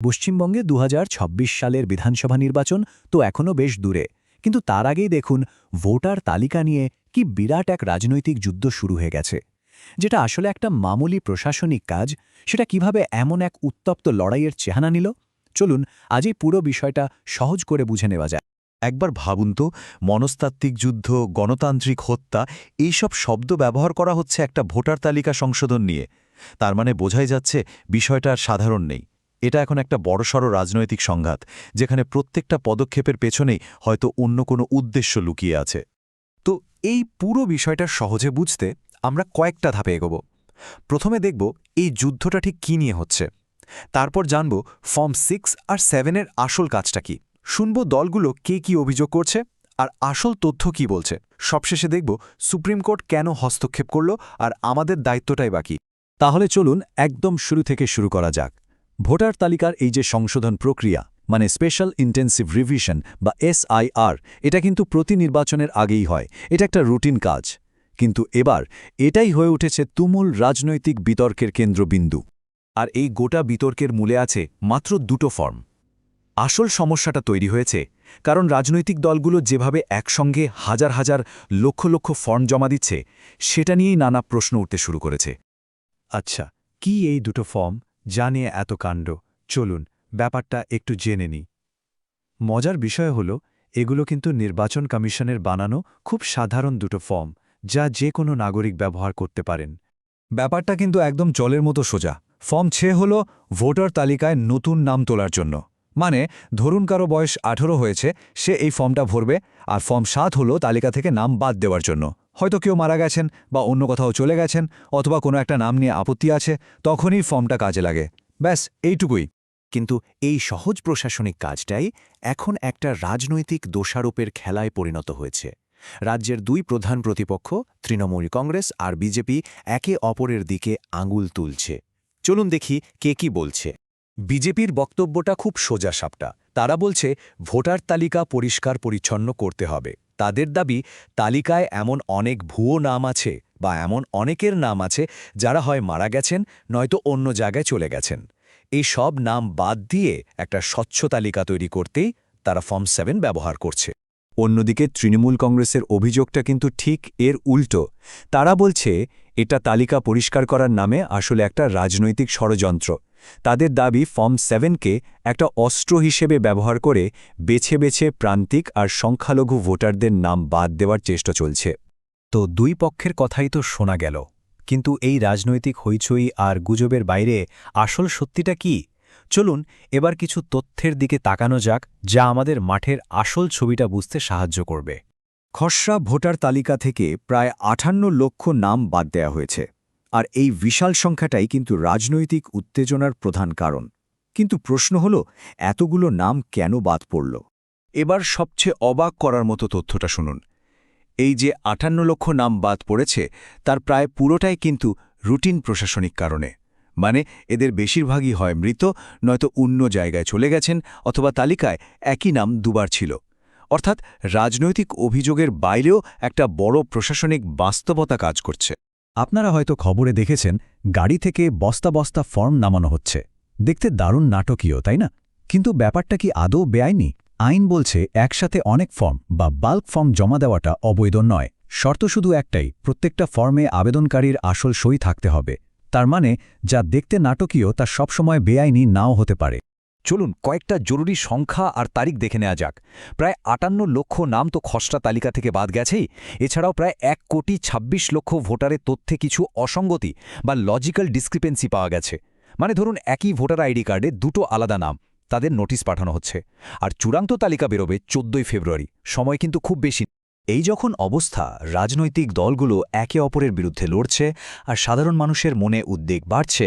পশ্চিমবঙ্গে দু হাজার ছাব্বিশ সালের বিধানসভা নির্বাচন তো এখনও বেশ দূরে। কিন্তু তার আগেই দেখুন, ভোটার তালিকা নিয়ে কি বিরাট এক রাজনৈতিক যুদ্ধ শুরু হয়ে গেছে। যেটা আসলে একটা মামুলি প্রশাসনিক কাজ, সেটা কীভাবে এমন এক উত্তপ্ত লড়াইয়ের চেহানা নিল? চলুন, আজ এই পুরো বিষয়টা সহজ করে বুঝে নেওয়া যায় একবার ভাবুন তো, মনস্তাত্ত্বিক যুদ্ধ, গণতান্ত্রিক হত্যা, এইসব শব্দ ব্যবহার করা হচ্ছে একটা ভোটার তালিকা সংশোধন নিয়ে। তার মানে বোঝাই যাচ্ছে বিষয়টা সাধারণ নেই। এটা এখন একটা বড়সড় রাজনৈতিক সংঘাত, যেখানে প্রত্যেকটা পদক্ষেপের পেছনেই হয়তো অন্য কোনো উদ্দেশ্য লুকিয়ে আছে। তো এই পুরো বিষয়টা সহজে বুঝতে আমরা কয়েকটা ধাপে এগোব। প্রথমে দেখব এই যুদ্ধটা ঠিক কী নিয়ে হচ্ছে। তারপর জানব ফর্ম সিক্স আর সেভেনের আসল কাজটা কি। শুনব দলগুলো কে কি অভিযোগ করছে আর আসল তথ্য কি বলছে। সবশেষে দেখব সুপ্রিম কোর্ট কেন হস্তক্ষেপ করল আর আমাদের দায়িত্বটাই বাকি তাহলে চলুন একদম শুরু থেকে শুরু করা যাক। ভোটার তালিকার এই যে সংশোধন প্রক্রিয়া মানে স্পেশাল ইন্টেন্সিভ রিভিশন বা এসআইআর এটা কিন্তু প্রতি নির্বাচনের আগেই হয়। এটা একটা রুটিন কাজ। কিন্তু এবার এটাই হয়ে উঠেছে তুমুল রাজনৈতিক বিতর্কের কেন্দ্রবিন্দু। আর এই গোটা বিতর্কের মূলে আছে মাত্র দুটো ফর্ম। আসল সমস্যাটা তৈরি হয়েছে, কারণ রাজনৈতিক দলগুলো যেভাবে একসঙ্গে হাজার হাজার লক্ষ লক্ষ ফর্ম জমা দিচ্ছে, সেটা নিয়েই নানা প্রশ্ন উঠতে শুরু করেছে। আচ্ছা কি এই দুটো ফর্ম? যা নিয়ে এত কাণ্ড। চলুন, ব্যাপারটা একটু জেনে নিই। মজার বিষয় হল, এগুলো কিন্তু নির্বাচন কমিশনের বানানো খুব সাধারণ দুটো ফর্ম, যা যে কোনো নাগরিক ব্যবহার করতে পারেন। ব্যাপারটা কিন্তু একদম জলের মতো সোজা। ফর্ম ছে হল, ভোটার তালিকায় নতুন নাম তোলার জন্য। মানে ধরুন কারও বয়স আঠেরো হয়েছে, সে এই ফর্মটা ভরবে, আর ফর্ম সাত হলো, তালিকা থেকে নাম বাদ দেওয়ার জন্য। হয়তো কেউ মারা গেছেন বা অন্য কোথাও চলে গেছেন অথবা কোনো একটা নাম নিয়ে আপত্তি আছে, তখনই ফর্মটা কাজে লাগে। ব্যাস, এইটুকুই। কিন্তু এই সহজ প্রশাসনিক কাজটাই এখন একটা রাজনৈতিক দোষারোপের খেলায় পরিণত হয়েছে। রাজ্যের দুই প্রধান প্রতিপক্ষ, তৃণমূল কংগ্রেস আর বিজেপি, একে অপরের দিকে আঙুল তুলছে। চলুন দেখি কে কি বলছে। বিজেপির বক্তব্যটা খুব সোজা সাপটা। তারা বলছে, ভোটার তালিকা পরিষ্কার পরিচ্ছন্ন করতে হবে। তাদের দাবি, তালিকায় এমন অনেক ভুয়ো নাম আছে বা এমন অনেকের নাম আছে যারা হয় মারা গেছেন, নয়তো অন্য জায়গায় চলে গেছেন। এই সব নাম বাদ দিয়ে একটা স্বচ্ছ তালিকা তৈরি করতেই তারা ফর্ম সেভেন ব্যবহার করছে। অন্যদিকে তৃণমূল কংগ্রেসের অভিযোগটা কিন্তু ঠিক এর উল্টো। তারা বলছে এটা তালিকা পরিষ্কার করার নামে আসলে একটা রাজনৈতিক ষড়যন্ত্র। তাদের দাবি ফর্ম সেভেনকে একটা অস্ত্র হিসেবে ব্যবহার করে বেছে বেছে প্রান্তিক আর সংখ্যালঘু ভোটারদের নাম বাদ দেওয়ার চেষ্টা চলছে। তো দুই পক্ষের কথাই তো শোনা গেল। কিন্তু এই রাজনৈতিক হইচই আর গুজবের বাইরে আসল সত্যিটা কি? চলুন এবার কিছু তথ্যের দিকে তাকানো যাক যা আমাদের মাঠের আসল ছবিটা বুঝতে সাহায্য করবে। খসড়া ভোটার তালিকা থেকে প্রায় আঠান্ন লক্ষ নাম বাদ দেয়া হয়েছে। আর এই বিশাল সংখ্যাটাই কিন্তু রাজনৈতিক উত্তেজনার প্রধান কারণ। কিন্তু প্রশ্ন হল, এতগুলো নাম কেন বাদ পড়ল? এবার সবচেয়ে অবাক করার মতো তথ্যটা শুনুন। এই যে আটান্ন লক্ষ নাম বাদ পড়েছে, তার প্রায় পুরোটাই কিন্তু রুটিন প্রশাসনিক কারণে। মানে এদের বেশিরভাগই হয় মৃত, নয়তো অন্য জায়গায় চলে গেছেন, অথবা তালিকায় একই নাম দুবার ছিল। অর্থাৎ রাজনৈতিক অভিযোগের বাইরেও একটা বড় প্রশাসনিক বাস্তবতা কাজ করছে। আপনারা হয়তো খবরে দেখেছেন, গাড়ি থেকে বস্তা বস্তা ফর্ম নামানো হচ্ছে। দেখতে দারুণ নাটকীয়, তাই না? কিন্তু ব্যাপারটা কি আদৌ বেআইনি? আইন বলছে একসাথে অনেক ফর্ম বা বাল্ক ফর্ম জমা দেওয়াটা অবৈধ নয়। শর্ত শুধু একটাই, প্রত্যেকটা ফর্মে আবেদনকারীর আসল সই থাকতে হবে। তার মানে যা দেখতে নাটকীয় তা সবসময় বেআইনি নাও হতে পারে। চলুন কয়েকটা জরুরি সংখ্যা আর তারিখ দেখে নেওয়া যাক। প্রায় আটান্ন লক্ষ নাম তো খসড়া তালিকা থেকে বাদ গেছেই। এছাড়াও প্রায় এক কোটি ২৬ লক্ষ ভোটারের তথ্যে কিছু অসঙ্গতি বা লজিক্যাল ডিসক্রিপেন্সি পাওয়া গেছে। মানে ধরুন একই ভোটার আইডি কার্ডে দুটো আলাদা নাম, তাদের নোটিশ পাঠানো হচ্ছে। আর চূড়ান্ত তালিকা বেরোবে চোদ্দই ফেব্রুয়ারি, সময় কিন্তু খুব বেশি এই যখন অবস্থা, রাজনৈতিক দলগুলো একে অপরের বিরুদ্ধে লড়ছে আর সাধারণ মানুষের মনে উদ্বেগ বাড়ছে,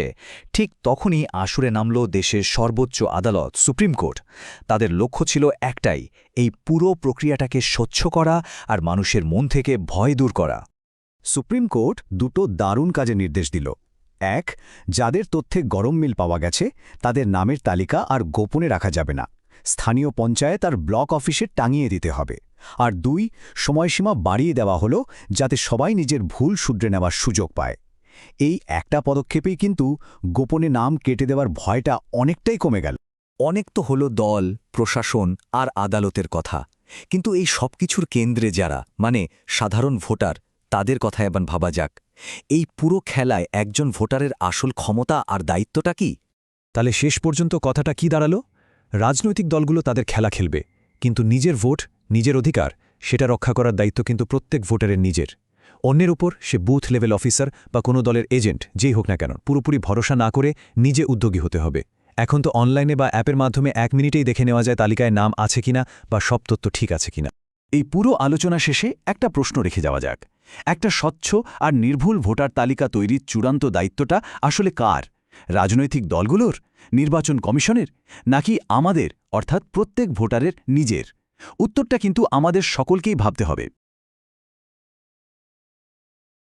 ঠিক তখনই আসুরে নামল দেশের সর্বোচ্চ আদালত, সুপ্রিম কোর্ট। তাদের লক্ষ্য ছিল একটাই, এই পুরো প্রক্রিয়াটাকে স্বচ্ছ করা আর মানুষের মন থেকে ভয় দূর করা। সুপ্রিম কোর্ট দুটো দারুণ কাজে নির্দেশ দিল। এক, যাদের তথ্যে গরম মিল পাওয়া গেছে, তাদের নামের তালিকা আর গোপনে রাখা যাবে না। স্থানীয় পঞ্চায়েত আর ব্লক অফিসে টাঙিয়ে দিতে হবে। আর দুই, সময়সীমা বাড়িয়ে দেওয়া হলো যাতে সবাই নিজের ভুল শুধরে নেওয়ার সুযোগ পায়। এই একটা পদক্ষেপেই কিন্তু গোপনে নাম কেটে দেওয়ার ভয়টা অনেকটাই কমে গেল। অনেক তো হলো দল, প্রশাসন আর আদালতের কথা। কিন্তু এই সব কিছুর কেন্দ্রে যারা মানে সাধারণ ভোটার, তাদের কথা এবার ভাবা যাক। এই পুরো খেলায় একজন ভোটারের আসল ক্ষমতা আর দায়িত্বটা কি? তাহলে শেষ পর্যন্ত কথাটা কি দাঁড়াল? রাজনৈতিক দলগুলো তাদের খেলা খেলবে। কিন্তু নিজের ভোট, নিজের অধিকার, সেটা রক্ষা করার দায়িত্ব কিন্তু প্রত্যেক ভোটারের নিজের। অন্যের উপর সে বুথ লেভেল অফিসার বা কোনো দলের এজেন্ট, যেই হোক না কেন, পুরোপুরি ভরসা না করে নিজে উদ্যোগী হতে হবে। এখন তো অনলাইনে বা অ্যাপের মাধ্যমে এক মিনিটেই দেখে নেওয়া যায় তালিকায় নাম আছে কিনা বা সব তথ্য ঠিক আছে কিনা। এই পুরো আলোচনা শেষে একটা প্রশ্ন রেখে যাওয়া যাক। একটা স্বচ্ছ আর নির্ভুল ভোটার তালিকা তৈরির চূড়ান্ত দায়িত্বটা আসলে কার? রাজনৈতিক দলগুলোর, নির্বাচন কমিশনের, নাকি আমাদের, অর্থাৎ প্রত্যেক ভোটারের নিজের? উত্তরটা কিন্তু আমাদের সকলকেই ভাবতে হবে।